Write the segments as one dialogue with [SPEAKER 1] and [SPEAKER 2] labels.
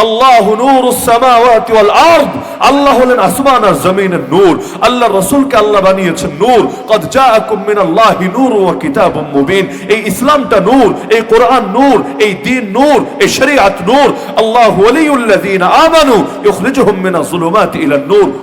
[SPEAKER 1] আল্লাহ নূরুস সামাওয়াতি ওয়াল আরদ আল্লাহ হলেন আসমান আর জমিনের নূর। আল্লাহ রসুলকে আল্লাহ বানিয়েছেন নূর। কদ নূর মুবিন। এই ইসলামটা নূর, এই কোরআন নূর, এই নূর এই নূর। আল্লাহ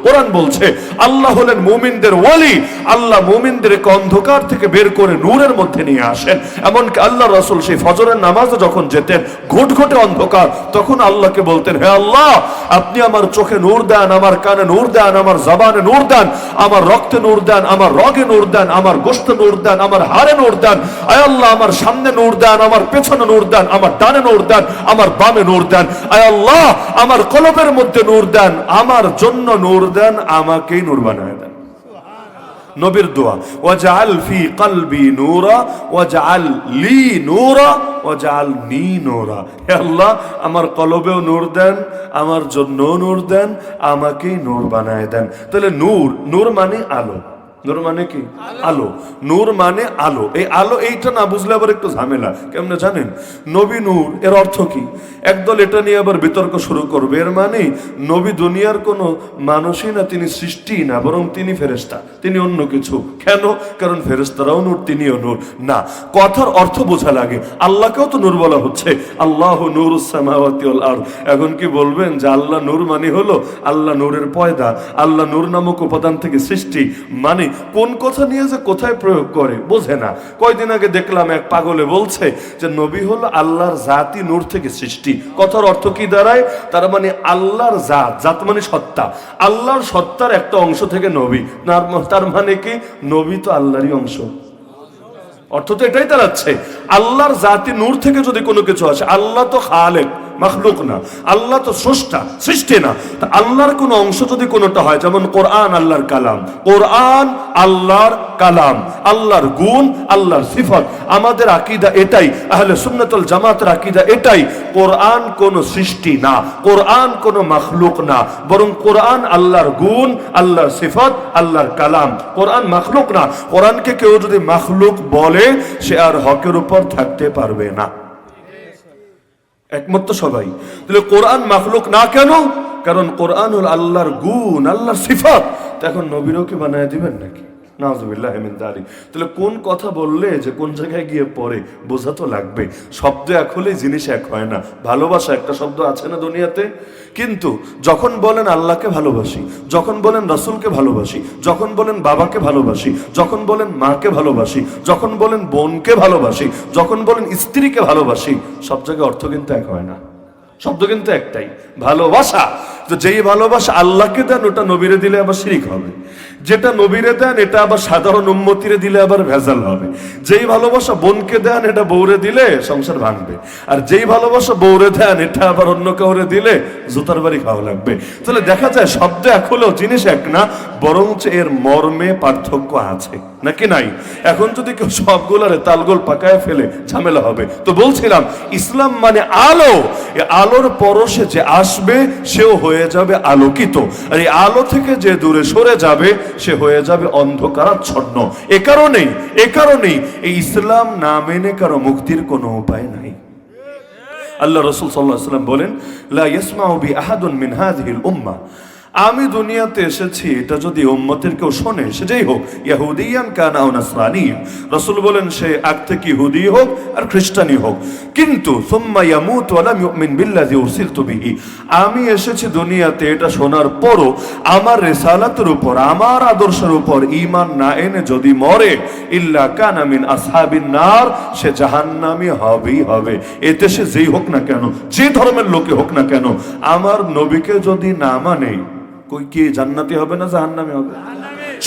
[SPEAKER 1] কোরআন বলছে, আল্লাহ হলেন মুমিনদের ওয়ালি। আল্লাহ মুমিনদেরকে অন্ধকার থেকে বের করে নূরের মধ্যে নিয়ে আসেন। এমনকি আল্লাহ রসুল সেই ফজরের নামাজে যখন যেতেন, ঘুটঘুটে অন্ধকার, তখন আল্লাহকে বলতেন, হে আল্লাহ, আপনি আমার চোখে নূর দেন আমার কানে নূর দেন আমার জবানে নূর দেন আমার রক্তে নূর দেন আমার রগে নূর দেন আমার গোস্তে নূর দেন আমার হাড়ে নূর দেন আয় আল্লাহ আমার সামনে নূর দেন আমার পেছনে নূর দেন আমার ডানে নূর দেন আমার বামে নূর দেন আয় আল্লাহ আমার কলবের মধ্যে নূর দেন আমার জন্য নূর দেন আমাকেই নূর বানায় দেন নবীর দোয়া। ওয়াজআল ফি কলবি নূরা, ওয়াজআল লি নূরা, ওয়াজআল নি নূরা। হে আল্লাহ, আমার কলবেও নূর দেন, আমার জন্য নূর দেন, আমাকেই নূর বানায় দেন। তাহলে নূর নূর মানে আলো। নূর মানে কি? আলো। নূর মানে আলো। এই আলো এইটা না বুঝলে আবার একটু ঝামেলা। কেমনে জানেন? নবী নূর, এর অর্থ কি? একদল এটা নিয়ে আবার বিতর্ক শুরু করবে। এর মানে নবী দুনিয়ার কোনো মানুষই না, তিনি সৃষ্টি না, বরং তিনি ফেরেস্তা তিনি অন্য কিছু। কেন? কারণ ফেরেস্তারাও নূর, তিনিও নূর। না, কথার অর্থ বোঝা লাগে। আল্লাহকেও তো নূর বলা হচ্ছে। আল্লাহ নূর আর এখন কি বলবেন যে আল্লাহ নূর মানে হলো আল্লাহ নূরের পয়দা। আল্লাহ নূর নামক উপাদান থেকে সৃষ্টি। মানে কোন কথা নিয়ে যে কোথায় প্রয়োগ করে, বোঝে না। কয়দিন আগে দেখলাম এক পাগলে বলছে যে, নবী হলো আল্লাহর জাতি নূর থেকে সৃষ্টি। কথার অর্থ কি দাঁড়ায়? তার মানে আল্লাহর জাত জাত মানে সত্তা। আল্লাহর সত্তার একটা অংশ থেকে নবী। তার- মানে কি? নবী তো আল্লাহরই অংশ। অর্থ তো এটাই দাঁড়াচ্ছে। আল্লাহর জাতি নূর থেকে যদি কোনো কিছু আসে, আল্লাহ তো খালেক। মাখলুক না। আল্লাহ তো স্রষ্টা, সৃষ্টি না। তা আল্লাহর কোনো অংশ যদি কোনোটা হয়, যেমন কোরআন আল্লাহর কালাম। কোরআন আল্লাহর কালাম, আল্লাহর গুণ, আল্লাহর সিফত। আমাদের আকিদা এটাই, আহলে সুন্নাতুল জামাতের আকিদা এটাই। কোরআন কোনো সৃষ্টি না, কোরআন কোনো মাখলুক না। বরং কোরআন আল্লাহর গুণ, আল্লাহর সিফত, আল্লাহর কালাম। কোরআন মাখলুক না। কোরআনকে কেউ যদি মাখলুক বলে, সে আর হকের উপর থাকতে পারবে না। একমত তো সবাই। তাহলে কোরআন মাফলুক না কেন? কারণ কোরআন হল আল্লাহর গুণ, আল্লাহর সিফাত। এখন নবীরও কি বানায় দিবেন নাকি? নাজুবিল্লাহ হেমিন দারি তাহলে কোন কথা বললে যে কোন জায়গায় গিয়ে পড়ে, বোঝা তো লাগবে। শব্দ এক হলেই জিনিস এক হয় না। ভালোবাসা একটা শব্দ আছে না দুনিয়াতে? কিন্তু যখন বলেন আল্লাহকে ভালোবাসি, যখন বলেন রসুলকে ভালোবাসি, যখন বলেন বাবাকে ভালোবাসি, যখন বলেন মাকে ভালোবাসি, যখন বলেন বোনকে ভালোবাসি, যখন বলেন স্ত্রীকে ভালোবাসি, সব জায়গায় অর্থ কিন্তু এক হয় না। শব্দ কিন্তু একটাই, ভালোবাসা। তো যেই ভালোবাসা আল্লাহকে দেন, ওটা নবীরে দিলে আবার শিরিক হবে। যেটা নবীরে দেন, এটা আবার সাধারণ উন্মতিরে দিলে আবার ভেজাল হবে। যেই ভালোবাসা বোনকে দেন, এটা বৌরে দিলে সংসার ভাঙবে। আর যেই ভালোবাসা বৌরে দেন, এটা আবার অন্য কাউরে দিলে জুতার বাড়ি খাওয়া লাগবে। তাহলে দেখা যায়, শব্দ এক হলেও জিনিস এক না, বরঞ্চ এর মর্মে পার্থক্য আছে। নাকি নাই? এখন যদি কেউ সবগুলারে তালগোল পাকায় ফেলে, ঝামেলা হবে। তো বলছিলাম, ইসলাম মানে আলো। এ আলোর পরশে যে আসবে, সেও হয়ে যাবে আলোকিত। আর এই আলো থেকে যে দূরে সরে যাবে, সে হয়ে যাবে অন্ধকারাচ্ছন্ন। এ কারণেই এ কারণেই এই ইসলাম না মেনে কারও মুক্তির কোনো উপায় নাই। আল্লাহ রসুল সাল্লাহ সাল্লাম বলেন, লা ইয়াসমাউ বি আহাদুন মিন হাযিহিল উম্মাহ আমি দুনিয়াতে এসেছি, এটা যদি উম্মতের কেউ শোনে সেটাই হোক, ইয়াহুদিয়ান কানা ও নাসরানিয়ান রাসূল বলেন, সে আগ থেকে ইহুদি হোক আর খ্রিস্টানই হোক। কিন্তু, সুম্মা ইয়ামুতু ওয়া লাম ইউমিন বিল্লাযী উরসিলতু বিহি। আমি এসেছি দুনিয়াতে, এটা শোনার পরও আমার রিসালাতের উপর, আমার আদর্শের উপর ঈমান না এনে যদি মরে, ইল্লা কানা মিন আসহাবিন নার, সে জাহান্নামী হবেই হবে। এতে সে যেই হোক না কেন, যে ধর্মের লোকে হোক না কেন, আমার নবীকে যদি না মানে কই কি জান্নাতি হবে না জাহান্নামি হবে?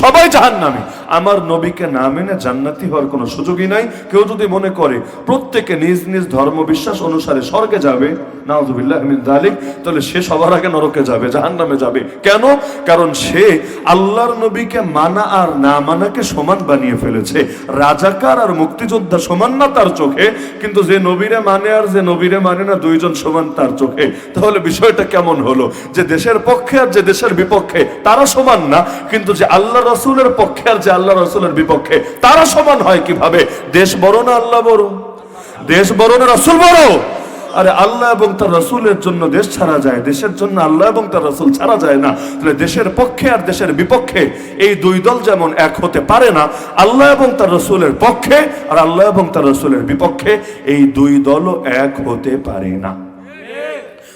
[SPEAKER 1] সবাই জাহান্নামী। আমার নবীকে না মেনে জান্নাতি হওয়ার কোনো সুযোগই নাই। কেউ যদি মনে করে প্রত্যেকে নিজ নিজ ধর্ম বিশ্বাস অনুসারে স্বর্গে যাবে, নাউজুবিল্লাহ তাহলে সে সবার আগে নরকে যাবে, জাহান্নামে যাবে। কেন? কারণ সে আল্লাহর নবীকে মানা আর না মানাকে সমান বানিয়ে ফেলেছে। রাজাকার আর মুক্তিযোদ্ধা সমান না তার চোখে, কিন্তু যে নবীরে মানে আর যে নবীরে মানে না দুইজন সমান তার চোখে। তাহলে বিষয়টা কেমন হলো? যে দেশের পক্ষে আর যে দেশের বিপক্ষে, তারা সমান না, কিন্তু যে আল্লাহ রসুলের পক্ষে আর যে আল্লাহ রসুলের বিপক্ষে, তারা সমান হয় কীভাবে? দেশ বড় না আল্লাহ বড়? দেশ বড় না রসুল বড়? আরে আল্লাহ এবং তার রসুলের জন্য দেশ ছাড়া যায়, দেশের জন্য আল্লাহ এবং তার রসুল ছাড়া যায় না। তাহলে দেশের পক্ষে আর দেশের বিপক্ষে এই দুই দল যেমন এক হতে পারে না, আল্লাহ এবং তার রসুলের পক্ষে আর আল্লাহ এবং তার রসুলের বিপক্ষে এই দুই দলও এক হতে পারে না।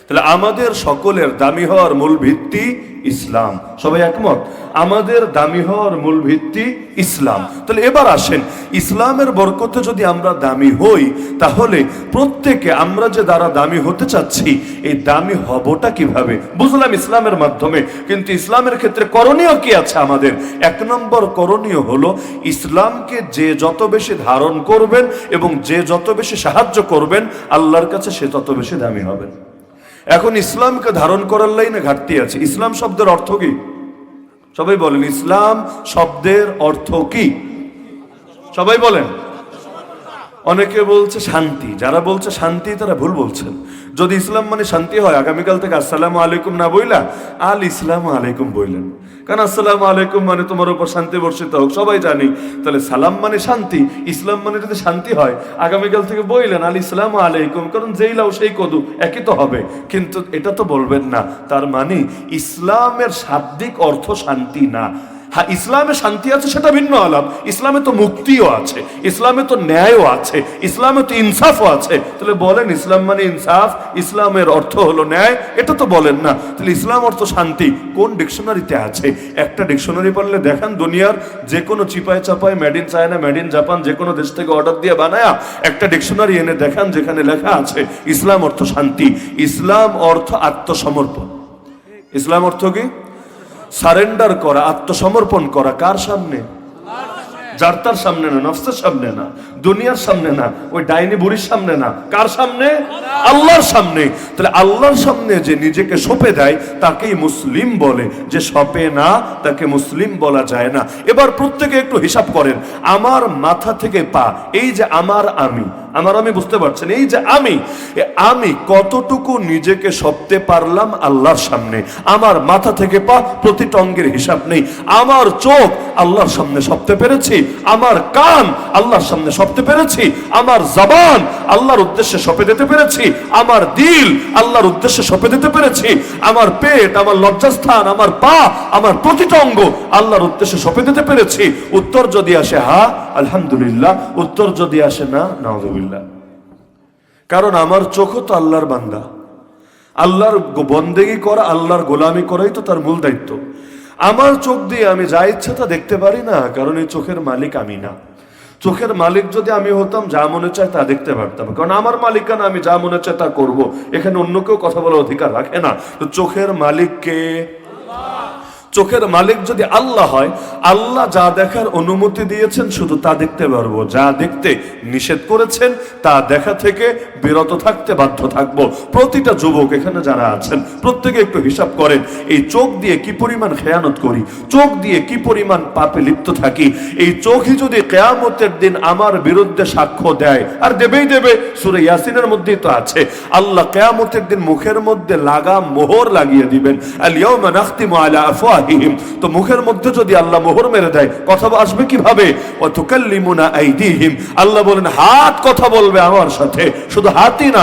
[SPEAKER 1] তাহলে আমাদের সকলের দামি হওয়ার মূল ভিত্তি ইসলাম। সবাই একমত? আমাদের দামি হওয়ার মূল ভিত্তি ইসলাম। তাহলে এবার আসেন, ইসলামের বরকতে যদি আমরা দামি হই, তাহলে প্রত্যেকে আমরা যে দ্বারা দামি হতে চাচ্ছি, এই দামি হবটা কীভাবে? বুঝলাম ইসলামের মাধ্যমে, কিন্তু ইসলামের ক্ষেত্রে করণীয় কি আছে আমাদের? এক নম্বর করণীয় হলো, ইসলামকে যে যত বেশি ধারণ করবেন এবং যে যত বেশি সাহায্য করবেন, আল্লাহর কাছে সে তত বেশি দামি হবেন এখন ইসলামকে ধারণ করার লাইনে ঘাটতি আছে। ইসলাম শব্দের অর্থ কি? সবাই বলেন, ইসলাম শব্দের অর্থ কি? সবাই বলেন। অনেকে বলছে শান্তি। যারা বলছে শান্তি, তারা ভুল বলছেন। যদি ইসলাম মানে শান্তি হয়, আগামীকাল থেকে আসসালামু আলাইকুম না বইলা আল ইসলাম আলাইকুম বইলেন। কারণ আসসালাম আলাইকুম মানে তোমার উপর শান্তি বর্ষিত হোক, সবাই জানি। তাহলে সালাম মানে শান্তি, ইসলাম মানে যদি শান্তি হয়, আগামীকাল থেকে বইলেন আলী ইসলাম আলাইকুম, কারণ যেই লাও সেই কদু, একই তো হবে। কিন্তু এটা তো বলবেন না, তার মানে ইসলামের শাব্দিক অর্থ শান্তি না। হ্যাঁ ইসলামে শান্তি আছে, সেটা ভিন্ন আলাপ। ইসলামে তো মুক্তিও আছে, ইসলামে তো ন্যায়ও আছে, ইসলামে তো ইনসাফও আছে। তাহলে বলেন, ইসলাম মানে ইনসাফ? ইসলামের অর্থ হলো ন্যায়? এটা তো বলেন না। তাহলে ইসলাম অর্থ শান্তি? কোন ডিকশনারিতে আছে? একটা ডিকশনারি পড়লে দেখেন দুনিয়ার যে কোনো চিপায় চাপায় made in China made in Japan যে কোনো দেশ থেকে অর্ডার দিয়ে বানায়া একটা ডিকশনারি এনে দেখান যেখানে লেখা আছে, ইসলাম অর্থ শান্তি। ইসলাম অর্থ আত্মসমর্পণ। ইসলাম অর্থ কি? সারেন্ডার করা আত্মসমর্পণ করা কার সামনে যার তার সামনে না, নফসের সামনে না, দুনিয়ার সামনে না, ওই ডাইনি বুড়ির সামনে না। কার সামনে? আল্লাহর সামনে। তাহলে আল্লাহর সামনে যে নিজেকে সঁপে দেয়, তাকেই মুসলিম বলে। যে সপে না, তাকে মুসলিম বলা যায় না। এবার প্রত্যেকে একটু হিসাব করেন। আমার মাথা থেকে পা, এই যে আমার আমি আমার আমি বুঝতে পারছেন? এই যে আমি আমি কতটুকু নিজেকে সপতে পারলাম আল্লাহর সামনে? আমার মাথা থেকে পা, প্রতিটা অঙ্গের হিসাব নেই। আমার চোখ আল্লাহর সামনে সপতে পেরেছি? আমার কান আল্লাহর সামনে সপতে পেরেছি, আমার জবান আল্লাহর উদ্দেশ্যে সপে দিতে পেরেছি, আমার দিল আল্লাহর উদ্দেশ্যে সপে দিতে পেরেছি, আমার পেট, আমার লজ্জাস্থান, আমার পা, আমার প্রতিটা অঙ্গ আল্লাহর উদ্দেশ্যে সপে দিতে পেরেছি। উত্তর যদি আসে হা, আলহামদুলিল্লাহ। উত্তর যদি আসে না, নাউজুবিল্লাহ। কারণ আমার চোখও তো আল্লাহর বান্দা। আল্লাহর বন্দেগি করা, আল্লাহর গোলামি করাই তো তার মূল দায়িত্ব। আমার চোখ দিয়ে আমি যা ইচ্ছা তা দেখতে পারি না, কারণ এই চোখের মালিক আমি না। চোখের মালিক যদি আমি হতাম, যা মনে চায় তা দেখতে পারতাম। কারণ আমার মালিকানা, আমি যা মনে চায় তা করব। এখানে অন্য কেউ কথা বলার অধিকার রাখে না। তো চোখের মালিককে চোখের মালিক যদি আল্লাহ হয়, আল্লাহ যা দেখার অনুমতি দিয়েছেন শুধু তা দেখতে পারব। যা দেখতে নিষেধ করেছেন, তা দেখা থেকে বিরত থাকতে বাধ্য থাকব। প্রতিটা যুবক এখানে যারা আছেন, প্রত্যেকে একটু হিসাব করেন, এই চোখ দিয়ে কি পরিমাণ খেয়ানত করি? চোখ দিয়ে কি পরিমাণ পাপে লিপ্ত থাকি? এই চোখই যদি কেয়ামতের দিন আমার বিরুদ্ধে সাক্ষ্য দেয়, আর দেবেই দেবে, সুরে ইয়াসিনের মধ্যেই তো আছে। আল্লাহ কেয়ামতের দিন মুখের মধ্যে লাগাম মোহর লাগিয়ে দিবেন। আলিয়াউমা নাখতিমু আলা তো মুখের মধ্যে যদি আল্লাহ মোহর মেরে দেয়, কথা আসবে কীভাবে? আল্লাহ বলেন, হাত কথা বলবে আমার সাথে। শুধু হাতই না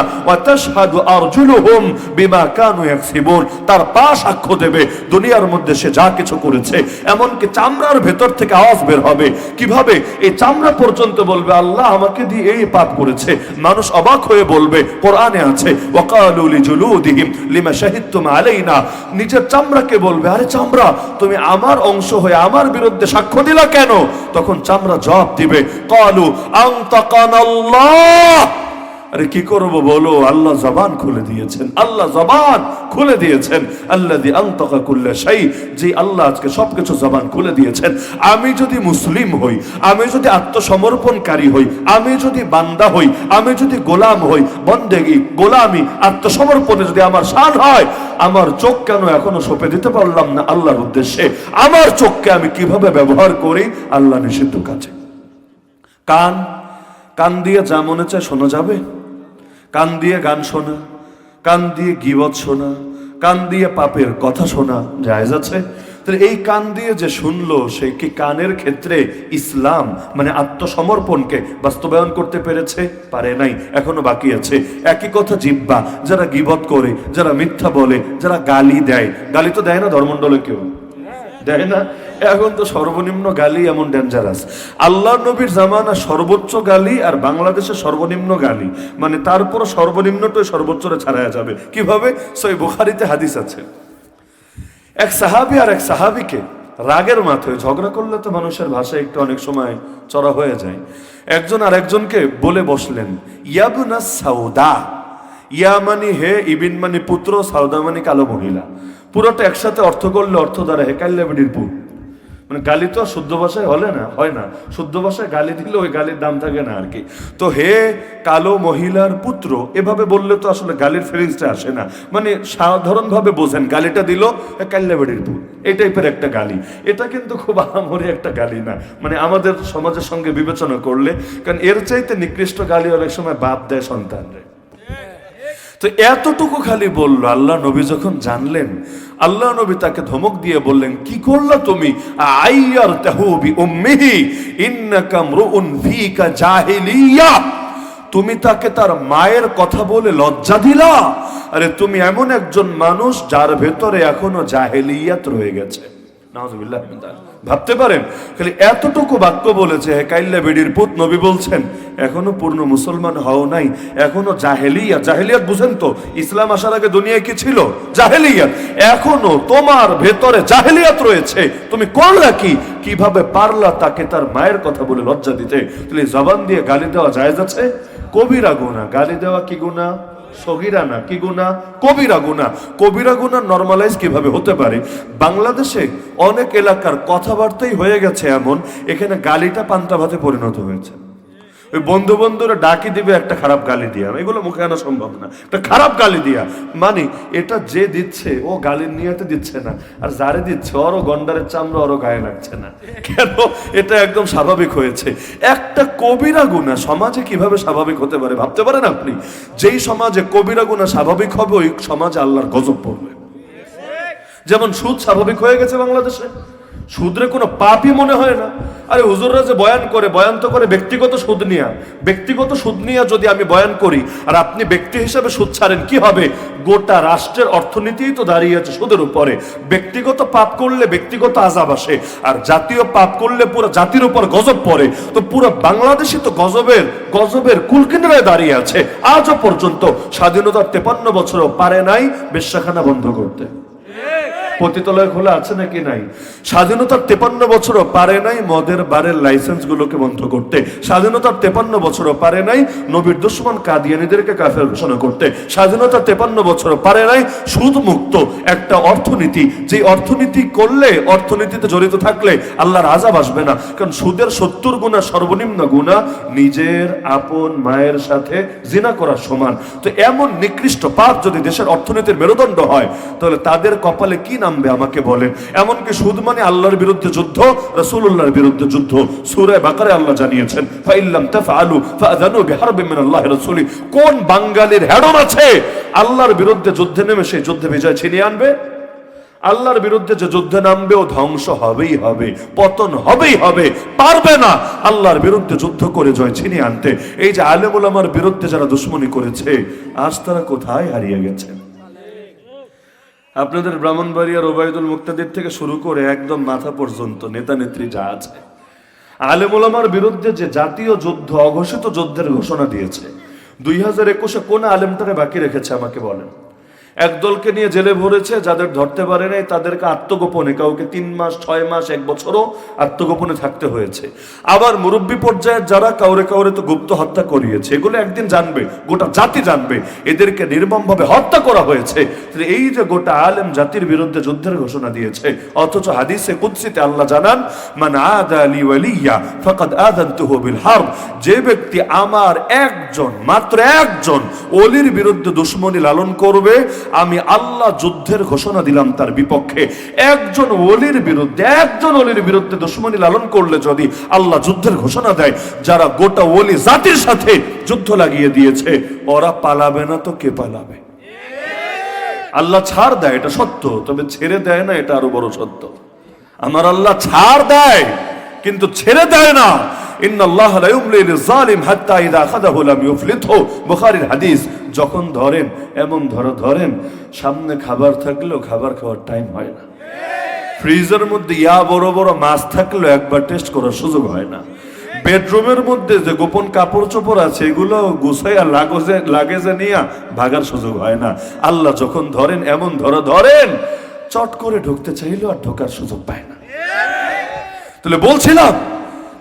[SPEAKER 1] তার পা সাক্ষ্য দেবে, দুনিয়ার মধ্যে সে যা কিছু করেছে। এমনকি চামড়ার ভেতর থেকে আওয়াজ বের হবে। কীভাবে? এই চামড়া পর্যন্ত বলবে, আল্লাহ আমাকে দিয়ে এই পাপ করেছে। মানুষ অবাক হয়ে বলবে, কোরআনে আছে, ওয়াকালু লিজুলুদিহিম, লিমা শাহিদতুম আলাইনা। নিজের চামড়াকে বলবে, আরে চামড়া তুমি আমার অংশ হয়ে আমার বিরুদ্ধে সাক্ষ্য দিলা কেন? তখন চামড়া জবাব দিবে, কলু আনতাকানাল্লাহ। আরে কি করব বলো? আল্লাহ জবান খুলে দিয়েছেন। আল্লাহ জবান খুলে দিয়েছেন। আল্লাহ আন্তকা যে আল্লাহ আজকে সবকিছু জবান খুলে দিয়েছেন। আমি যদি মুসলিম হই, আমি যদি আত্মসমর্পণকারী হই, আমি যদি বান্দা হই, আমি যদি গোলাম হই বন্দেগি গোলামি, আত্মসমর্পণে যদি আমার শান হয়, আমার চোখ কেন এখনও সঁপে দিতে পারলাম না আল্লাহর উদ্দেশ্যে? আমার চোখকে আমি কীভাবে ব্যবহার করি? আল্লাহ নিষিদ্ধ কাছে কান কান দিয়ে যা মনে চায় শোনা যাবে? কান দিয়ে গান শোনা, কান দিয়ে গিবত শোনা, কান দিয়ে পাপের কথা শোনা, জায়েজ আছে? তাহলে এই কান দিয়ে যে শুনলো, সে কি কানের ক্ষেত্রে ইসলাম মানে আত্মসমর্পণকে বাস্তবায়ন করতে পেরেছে? পারে নাই, এখনও বাকি আছে। একই কথা জিব্বা, যারা গিবত করে, যারা মিথ্যা বলে, যারা গালি দেয়। গালি তো দেয় না ধর্মণ্ডলে কেউ? দেয় না? এখন তো সর্বনিম্ন গালি এমন ডেঞ্জারাস আল্লাহ নবীর জামানা সর্বোচ্চ গালি আর বাংলাদেশের সর্বনিম্ন গালি। মানে তারপর সর্বনিম্নটাই সর্বোচ্চরে ছাড়ায়া যাবে। কীভাবে? সই বুখারিতে হাদিস আছে। এক সাহাবি আর এক সাহাবিকে রাগের মাথায় ঝগড়া করলে তো মানুষের ভাষায় একটু অনেক সময় চড়া হয়ে যায়। একজন আর একজনকে বলে বসলেন, ইয়াবুনা সাউদা। ইয়া মানি হে ইবিন মানি পুত্র, সাউদা মানি কালো মহিলা। পুরোটা একসাথে অর্থ করলে অর্থ দ্বারা হে কাল্লাবিডির পুত। মানে গালি তো শুদ্ধ ভাষায় হলে না, হয় না। শুদ্ধ ভাষায় গালি দিলে ওই গালির দাম থাকে না আর কি। তো হে কালো মহিলার পুত্র, এভাবে বললে তো আসলে গালির ফিলিংসটা আসে না। মানে সাধারণভাবে বোঝেন, গালিটা দিল কাল্লাবাড়ির পুত। এই টাইপের একটা গালি। এটা কিন্তু খুব আহামরি একটা গালি না। মানে আমাদের সমাজের সঙ্গে বিবেচনা করলে, কারণ এর চাইতে নিকৃষ্ট গালি অনেক সময় বাপ দেয় সন্তানরে তো এতটুকু খালি বলল, আল্লাহ নবী যখন জানলেন, আল্লাহ নবী তাকে ধমক দিয়ে বললেন, কি করলা তুমি? তুমি তাকে তার মায়ের কথা বলে লজ্জা দিলা? আরে তুমি এমন একজন মানুষ যার ভেতরে এখনও জাহেলিয়াত রয়ে গেছে। নাউজুবিল্লাহ। ভাবতে পারেন? খালি এতটুকু বাক্য বলেছে কাইল্লা বেডির পুত নবী বলছেন, এখনও পূর্ণ মুসলমান হও নাই। এখনও জাহেলিয়াত জাহেলিয়াত বুঝেন তো, ইসলাম আসার আগে দুনিয়ায় কি ছিল? জাহেলিয়াত। এখনও তোমার ভেতরে জাহেলিয়াত রয়েছে। তুমি করলা কি? কীভাবে পারলা তাকে তার মায়ের কথা বলে লজ্জা দিতে? তাহলে জবান দিয়ে গালি দেওয়া জায়েজ আছে? কবিরা গুণা গালি দেওয়া কি গুণা সগিরা না কি গুণা? কবিরা গুণা। কবিরা গুণা নর্মালাইজ কীভাবে হতে পারে? বাংলাদেশে অনেক এলাকার কথাবার্তাই হয়ে গেছে এমন, এখানে গালিটা পান্তা ভাতে পরিণত হয়েছে। ওই বন্ধু বন্ধুরা ডাকি দিবে একটা খারাপ গালি দিয়া। এগুলো মুখে আনা সম্ভব না। একটা খারাপ গালি দিয়া। মানে এটা যে দিচ্ছে, ও গালির নিয়েতে দিচ্ছে না। আর যারে দিচ্ছে, ওরও গন্ডারের চামড়া ওরও গায়ে লাগছে না। কেন? এটা একদম স্বাভাবিক হয়েছে। একটা কবিরা গুণা সমাজে কীভাবে স্বাভাবিক হতে পারে ভাবতে পারেন আপনি? যেই সমাজে কবিরা গুণা স্বাভাবিক হবে, ওই সমাজে আল্লাহর গজব পড়বে। যেমন সুদ স্বাভাবিক হয়ে গেছে বাংলাদেশে। সুদরে কোনো পাপই মনে হয় না। আরে হুজুররা যে বয়ান করে, বয়ান তো করে ব্যক্তিগত সুদ নিয়া। ব্যক্তিগত সুদ নিয়ে যদি আমি বয়ান করি, আর আপনি ব্যক্তি হিসেবে সুদ ছাড়েন, কি হবে? গোটা রাষ্ট্রের অর্থনীতিই তো দাঁড়িয়ে আছে সুদের উপরে। ব্যক্তিগত পাপ করলে ব্যক্তিগত আজাব আসে, আর জাতীয় পাপ করলে পুরো জাতির উপর গজব পড়ে। তো পুরো বাংলাদেশই তো গজবের গজবের কুলকিনারায় দাঁড়িয়ে আছে। আজও পর্যন্ত স্বাধীনতার তেপান্ন বছরও পারে নাই বেশ্যাখানা বন্ধ করতে। পতিতলয় খোলা আছে নাকি নাই? স্বাধীনতার তেপান্ন বছরও পারে নাই মদের বারের লাইসেন্স গুলোকে বন্ধ করতে। স্বাধীনতার তেপান্ন বছরও পারে নাই নবীর দুশ্মন কাদিয়ানিদেরকে কাফের ঘোষণা করতে। স্বাধীনতার তেপান্ন বছরও পারে নাই সুদ মুক্ত একটা অর্থনীতি। যে অর্থনীতি করলে, অর্থনীতিতে জড়িত থাকলে আল্লাহর আজাব আসবে না। কারণ সুদের সত্তর গুণা সর্বনিম্ন গুণা নিজের আপন মায়ের সাথে জিনা করার সমান। তো এমন নিকৃষ্ট পাপ যদি দেশের অর্থনীতির মেরুদণ্ড হয়, তাহলে তাদের কপালে কি নামবে আমাকে বলেন এমনকি সুদ মানে আল্লাহর বিরুদ্ধে যুদ্ধ, রাসূলুল্লাহর বিরুদ্ধে যুদ্ধ। সূরা বাকারে আল্লাহ জানিয়েছেন, ফাইল্লাম তাফআলু ফাআযানু বিহারবিন মিনাল্লাহি রাসূলি। কোন বাঙালির হেডন আছে? আল্লাহর বিরুদ্ধে যুদ্ধে নেমে সেই যুদ্ধে বিজয় ছিনিয়ে আনবে? আল্লাহর বিরুদ্ধে যে যুদ্ধে নামবে, ও ধ্বংস হবেই হবে, পতন হবেই হবে, পারবে না। আল্লাহর বিরুদ্ধে যুদ্ধ করে জয় ছিনিয়ে আনতে। এই যে আলেমুল আমার বিরুদ্ধে যারা দুশ্মনী করেছে, আজ তারা কোথায় হারিয়ে গেছে? আপনাদের ব্রাহ্মণবাড়িয়ার ওবায়দুল মুক্তাদির থেকে শুরু করে একদম মাথা পর্যন্ত নেতা নেত্রী যা আছে। আলেমুলামার বিরুদ্ধে যে জাতীয় যুদ্ধ, অঘোষিত যুদ্ধের ঘোষণা দিয়েছে। দুই হাজার একুশে কোন আলেমটারে বাকি রেখেছে আমাকে বলেন। একদলকে নিয়ে জেলে ভরেছে, যাদের ধরতে পারে নাই, তাদেরকে আত্মগোপনে, কাউকে তিন মাস, ছয় মাস, এক বছরও আত্মগোপনে থাকতে হয়েছে। আবার মুরব্বী পর্যায়ের যারা কাউরে কাউরে তো গুপ্ত হত্যা করিয়েছে, এগুলো একদিন জানবে, গোটা জাতি জানবে, এদেরকে নির্মমভাবে হত্যা করা হয়েছে। এই যে গোটা আলেম জাতির বিরুদ্ধে যুদ্ধের ঘোষণা দিয়েছে, অথচ হাদিসে, কুদসিতে আল্লাহ জানান, মান আদা আলী ওয়ালিয়া ফাকাদ আযানতুহু বিল হারব। যে ব্যক্তি আমার একজন, মাত্র একজন, অলির বিরুদ্ধে দুশ্মনী লালন করবে আমি আল্লাহ যুদ্ধের ঘোষণা দিলাম তার বিপক্ষে। একজন ওলির বিরুদ্ধে, একজন ওলির বিরুদ্ধে দুশ্মনী লালন করলে যদি আল্লাহ যুদ্ধের ঘোষণা দেয়, যারা গোটা ওলি জাতির সাথে যুদ্ধ লাগিয়ে দিয়েছে, ওরা পালাবে না তো কে পালাবে? আল্লাহ ছাড় দেয়, এটা সত্য, তবে ছেড়ে দেয় না, এটা আরও বড় সত্য। আমার আল্লাহ ছাড় দেয়, কিন্তু ছেড়ে দেয় না ইন্নাল্লাহ লা ইউমলি লিজালিম হাত্তা ইযা আখাযাহু লাম ইউফলিতহু। বুখারীর হাদিস, যখন ধরেন, এমন ধরো, ধরেন, সামনে খাবার থাকলেও খাবার খাওয়ার টাইম হয় না। ফ্রিজের মধ্যে ইয়া বড় বড় মাছ থাকলেও একবার টেস্ট করার সুযোগ হয় না। বেডরুমের মধ্যে যে গোপন কাপড় চোপড় আছে, এগুলো গুছাইয়া লাগেজে লাগেজে নিয়ে ভাগার সুযোগ হয় না। আল্লাহ যখন ধরেন, এমন ধরো, ধরেন, চট করে ঢুকতে চাইলেও আর ঢোকার সুযোগ পায় না। তাহলে বলছিলাম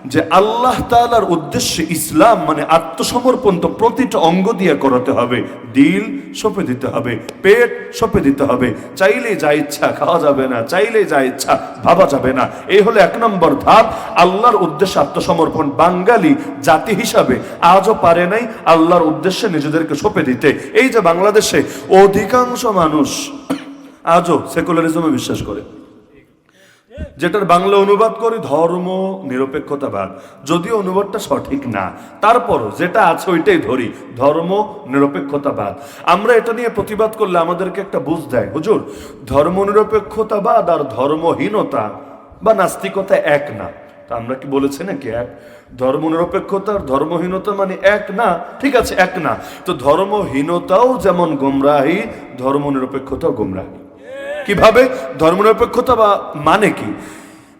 [SPEAKER 1] যে আল্লাহ তাআলার উদ্দেশ্যে ইসলাম মানে আত্মসমর্পণ তো প্রতিটা অঙ্গ দিয়ে করাতে হবে। দিল সঁপে দিতে হবে, পেট সঁপে দিতে হবে। চাইলে যা ইচ্ছা খাওয়া যাবে না, চাইলে যা ইচ্ছা ভাবা যাবে না। এই হলো এক নম্বর ধাপ। আল্লাহর উদ্দেশ্যে আত্মসমর্পণ বাঙালি জাতি হিসাবে আজও পারে নাই আল্লাহর উদ্দেশ্যে নিজেদেরকে সঁপে দিতে। এই যে বাংলাদেশে অধিকাংশ মানুষ আজও সেকুলারিজমে বিশ্বাস করে। যেটার বাংলা অনুবাদ করি ধর্ম, নিরপেক্ষতাবাদ। যদিও অনুবাদটা সঠিক না, তারপরও যেটা আছে ওইটাই ধরি, ধর্ম, নিরপেক্ষতাবাদ। আমরা এটা নিয়ে প্রতিবাদ করলে আমাদেরকে একটা বুঝ দেয়। হুজুর, ধর্ম নিরপেক্ষতাবাদ আর ধর্মহীনতা বা নাস্তিকতা এক না। তা আমরা কি বলেছি নাকি এক? ধর্ম নিরপেক্ষতা আর ধর্মহীনতা মানে এক না? ঠিক আছে, এক না। তো ধর্মহীনতাও যেমন গোমরাহি, ধর্ম নিরপেক্ষতাও গোমরাহি। কীভাবে? ধর্মনিরপেক্ষতা বা মানে কি?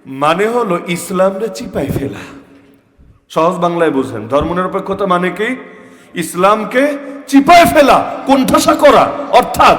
[SPEAKER 1] মানে হলো ইসলামরে চিপাই ফেলা। সহজ বাংলায় বুঝেন। ধর্মনিরপেক্ষতা মানে কি? ইসলামকে চিপায় ফেলা, কোণঠাসা করা। অর্থাৎ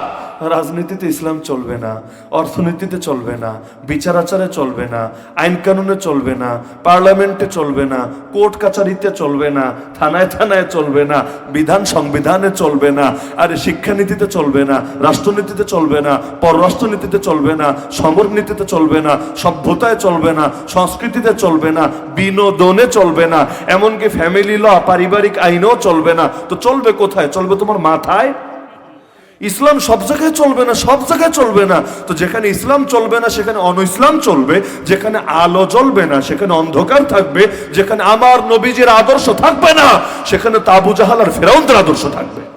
[SPEAKER 1] রাজনীতিতে ইসলাম চলবে না অর্থনীতিতে চলবে না বিচার আচারে চলবে না আইন কানুনে চলবে না পার্লামেন্টে চলবে না কোর্ট কাচারিতে চলবে না থানায় থানায় চলবে না বিধান সংবিধানে চলবে না আর শিক্ষানীতিতে চলবে না রাষ্ট্রনীতিতে চলবে না পররাষ্ট্রনীতিতে চলবে না সমর নীতিতে চলবে না সভ্যতায় চলবে না সংস্কৃতিতে চলবে না বিনোদনে চলবে না এমনকি ফ্যামিলি ল পারিবারিক আইনও চলবে না তো চলবে কোথায় চলবে তোমার মাথায় ইসলাম সব জায়গায় চলবে না, সব জায়গায় চলবে না। তো যেখানে ইসলাম চলবে না, সেখানে অন ইসলাম চলবে, যেখানে আলো জ্বলবে না, সেখানে অন্ধকার থাকবে, যেখানে আমার নবীজির আদর্শ থাকবে না, সেখানে তাবু জাহাল আর আদর্শ থাকবে।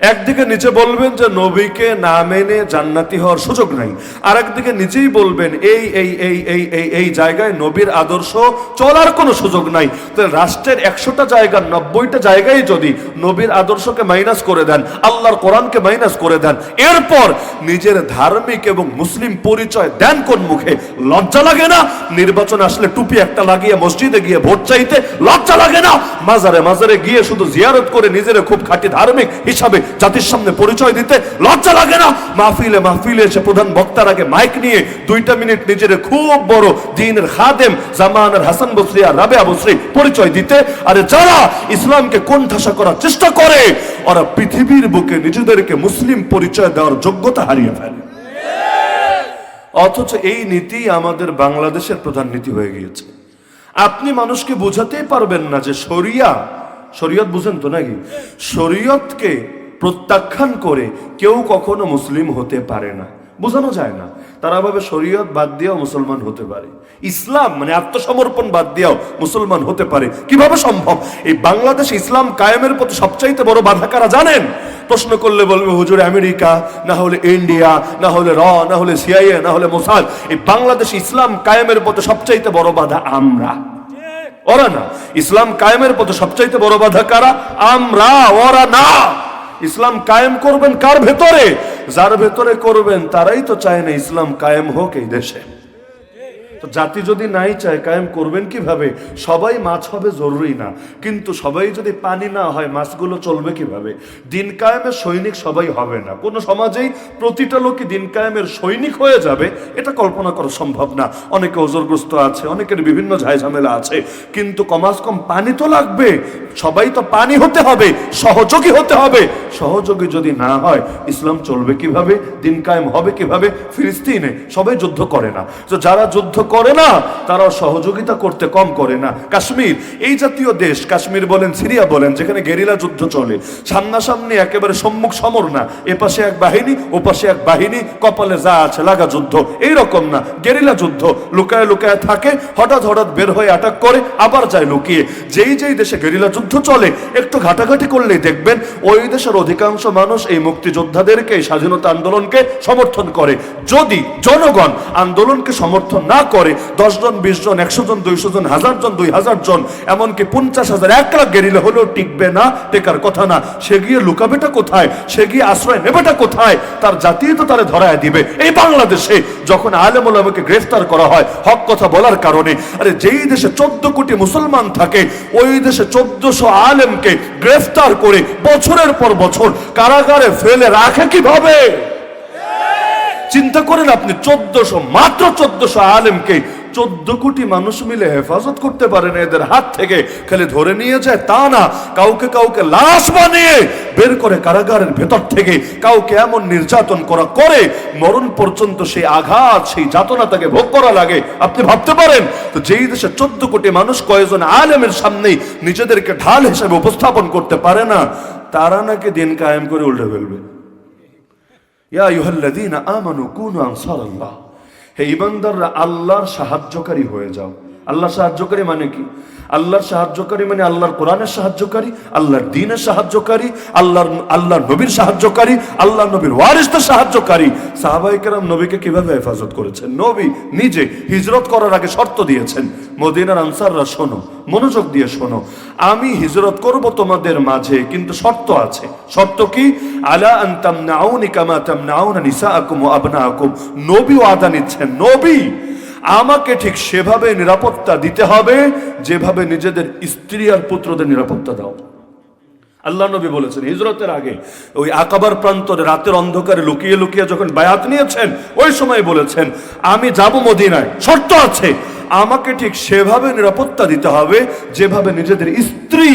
[SPEAKER 1] একদিকে নিচে বলবেন যে নবীকে না মেনে জান্নাতি হওয়ার সুযোগ নাই আর একদিকে নিচেই বলবেন এই এই এই এই এই এই জায়গায় নবীর আদর্শ চলার কোনো সুযোগ নাই। তো রাষ্ট্রের একশোটা জায়গার নব্বইটা জায়গায় যদি নবীর আদর্শকে মাইনাস করে দেন, আল্লাহর কোরআনকে মাইনাস করে দেন, এরপর নিজের ধার্মিক এবং মুসলিম পরিচয় দেন কোন মুখে? লজ্জা লাগে না? নির্বাচন আসলে টুপি একটা লাগিয়ে মসজিদে গিয়ে ভোট চাইতে লজ্জা লাগে না? মাজারে মাজারে গিয়ে শুধু জিয়ারত করে নিজের খুব খাঁটি ধার্মিক হিসাবে জাতির সামনে পরিচয় দিতে লজ্জা লাগে না? মাহফিলে মাহফিলে এসে প্রধান বক্তার আগে মাইক নিয়ে দুইটা মিনিট নিজের খুব বড় দিনের খাদেম জামানের হাসান বসরি আর রাবেয়া বসরি পরিচয় দিতে। আরে যারা ইসলামকে কোণঠাসা করার চেষ্টা করে, ওরা পৃথিবীর বুকে নিজেদেরকে মুসলিম পরিচয় দেওয়ার যোগ্যতা হারিয়ে ফেলে। অথচ এই নীতি আমাদের বাংলাদেশের প্রধান নীতি হয়ে গিয়েছে। আপনি মানুষকে বোঝাতেই পারবেন না যে শরিয়া, শরীয়ত বুঝেন তো নাকি? শরীয়তকে প্রত্যাখ্যান করে কেউ কখনো মুসলিম হতে পারে না। বোঝানো যায় না। তারা ভাবে শরীয়ত বাদ দিয়েও মুসলমান হতে পারে। ইসলাম মানে আত্মসমর্পণ বাদ দিয়েও মুসলমান হতে পারে। কীভাবে সম্ভব? এই বাংলাদেশ ইসলাম কায়েমের প্রতি সবচাইতে বড় বাধা কারা জানেন? প্রশ্ন করলে বলবে, হুজুর, আমেরিকা, না হলে ইন্ডিয়া, না হলে র, না হলে সিআইএ, না হলে মোসাদ। এই বাংলাদেশ ইসলাম কায়েমের পথে সবচাইতে বড় বাধা আমরা। ওরা না। ইসলাম কায়েমের পথে সবচাইতে বড় বাধা কারা? আমরা, ওরা না। ইসলাম কায়েম করবেন কার ভেতরে? যার ভেতরে করবেন, তারাই তো চায় না ইসলাম কায়েম হোক এই দেশে। তো জাতি যদি নাই চায়, কায়েম করবেন কীভাবে? সবাই মাছ হবে জরুরি না। কিন্তু সবাই যদি পানি না হয়, মাছগুলো চলবে কীভাবে? দিন কায়েমের সৈনিক সবাই হবে না। কোনো সমাজেই প্রতিটা লোকই দিন কায়েমের সৈনিক হয়ে যাবে, এটা কল্পনা করা সম্ভব না। অনেকে ওজরগ্রস্ত আছে, অনেকের বিভিন্ন ঝামেলা আছে। কিন্তু কমাস কম পানি তো লাগবে। সবাই তো পানি হতে হবে, সহযোগী হতে হবে। সহযোগী যদি না হয়, ইসলাম চলবে কীভাবে? দিন কায়েম হবে কীভাবে? ফিলিস্তিনে সবাই যুদ্ধ করে না। তো যারা যুদ্ধ করে না, তারাও সহযোগিতা করতে কম করে না। কাশ্মীর, এই জাতীয় দেশ, কাশ্মীর বলেন, সিরিয়া বলেন, যেখানে গেরিলা যুদ্ধ চলে, সামনাসামনি একেবারে সম্মুখ সমর না এ পাশে এক বাহিনী ও পাশে এক বাহিনী, কপালে যা আছে লাগা যুদ্ধ এই রকম না, গেরিলা যুদ্ধ, লুকায় লুকায় থাকে, হঠাৎ হঠাৎ বের হয়ে অ্যাটাক করে, আবার যায় লুকিয়ে। যেই যেই দেশে গেরিলা যুদ্ধ চলে, একটু ঘাটাঘাটি করলেই দেখবেন, ওই দেশের অধিকাংশ মানুষ এই মুক্তিযোদ্ধাদেরকে স্বাধীনতা আন্দোলনকে সমর্থন করে। যদি জনগণ আন্দোলনকে সমর্থন না করে দশ জন বিশ জন একশো জন দুইশো জন হাজার জন দুই হাজার জন এমনকি পঞ্চাশ হাজার, এক লাখ গেরিলা হলেও টিকবে না। টেকার কথা না। সে গিয়ে লুকাবেটা কোথায়? সে গিয়ে আশ্রয় নেবেটা কোথায়? তার জাতীয় তো তারা ধরায় দিবে। এই বাংলাদেশে যখন আলেম ওলামাকে গ্রেফতার করা হয়, হক কথা বলার কারণে, আরে যেই দেশে চোদ্দ কোটি মুসলমান থাকে, ওই দেশে চোদ্দশো আলেমকে গ্রেফতার করে বছরের পর বছর কারাগারে ফেলে রাখে কীভাবে? চিন্তা করেন আপনি, চোদ্দশো, মাত্র চোদ্দশো আলেমকে চোদ্দ কোটি মানুষ মিলে হেফাজত করতে পারে না এদের হাত থেকে। খালি ধরে নিয়ে যায় তা না, কাউকে কাউকে লাশ বানিয়ে বের করে কারাগারের ভেতর থেকে কাউকে এমন নির্যাতন করা করে, মরণ পর্যন্ত সেই আঘাত, সেই যাতনা তাকে ভোগ করা লাগে। আপনি ভাবতে পারেন, তো যেই দেশে চোদ্দ কোটি মানুষ কয়েকজন আলেমের সামনেই নিজেদেরকে ঢাল হিসেবে উপস্থাপন করতে পারে না, তারা নাকি দিন কায়েম করে উল্টে ফেলবে। ইয়া আমানু কুনু আনসারাল্লাহ। হে ইমানদাররা আল্লাহর সাহায্যকারী হয়ে যাও। আল্লাহর সাহায্যকারী মানে কি? আল্লাহর সাহায্যকারী মানে আল্লাহর কোরআনের সাহায্যকারী, আল্লাহর দ্বীনের সাহায্যকারী, আল্লাহর আল্লাহর নবীর সাহায্যকারী আল্লাহ নবীর ওয়ারিসদের সাহায্যকারী। সাহাবাইকেরাম নবীকে কীভাবে হেফাজত করেছেন? নবী নিজে হিজরত করার আগে শর্ত দিয়েছেন, মদিনার আনসাররা শোনো, মনোযোগ দিয়ে শোনো, আমি হিজরত করব তোমাদের মাঝে, কিন্তু শর্ত আছে। শর্ত কি? আলা আন তামনাউনি কামা তামনাউনা নিসাআকুম ওয়া আবনাআকুম। নবী ওয়াদা নিচ্ছেন, নবী আমাকে ঠিক সেভাবে নিরাপত্তা দিতে হবে, যেভাবে নিজেদের স্ত্রী আর পুত্রদের নিরাপত্তা দাও। আল্লাহ নবী বলেছেন, হিজরতের আগে ওই আকাবার প্রান্তরে রাতের অন্ধকারে লুকিয়ে লুকিয়ে যখন বায়াত নিয়েছেন, ওই সময় বলেছেন, আমি যাব মদিনায়, শর্ত আছে, আমাকে ঠিক সেভাবে নিরাপত্তা দিতে হবে, যেভাবে নিজেদের স্ত্রী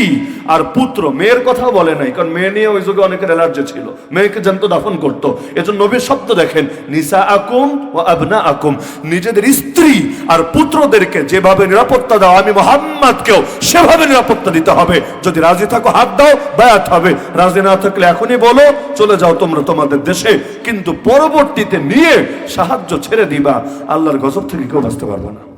[SPEAKER 1] আর পুত্র, মেয়ের কথা বলে নাই, কারণ মেয়ে নিয়ে ওই যুগে অনেকের অ্যালার্জি ছিল। মেয়েকে জানতো দাফন করতো। এজন্য নবীর শব্দ দেখেন নিসা আকুম ও আবনা আকুম নিজেদের স্ত্রী আর পুত্রদেরকে যেভাবে নিরাপত্তা দাও, আমি মোহাম্মদকেও সেভাবে নিরাপত্তা দিতে হবে। যদি রাজি থাকো, হাত দাও, বায়াত হবে। রাজি না থাকলে এখনই বলো, চলে যাও তোমরা তোমাদের দেশে। কিন্তু পরবর্তীতে নিয়ে সাহায্য ছেড়ে দিবা, আল্লাহর গজব থেকে কেউ বাঁচতে পারবে না।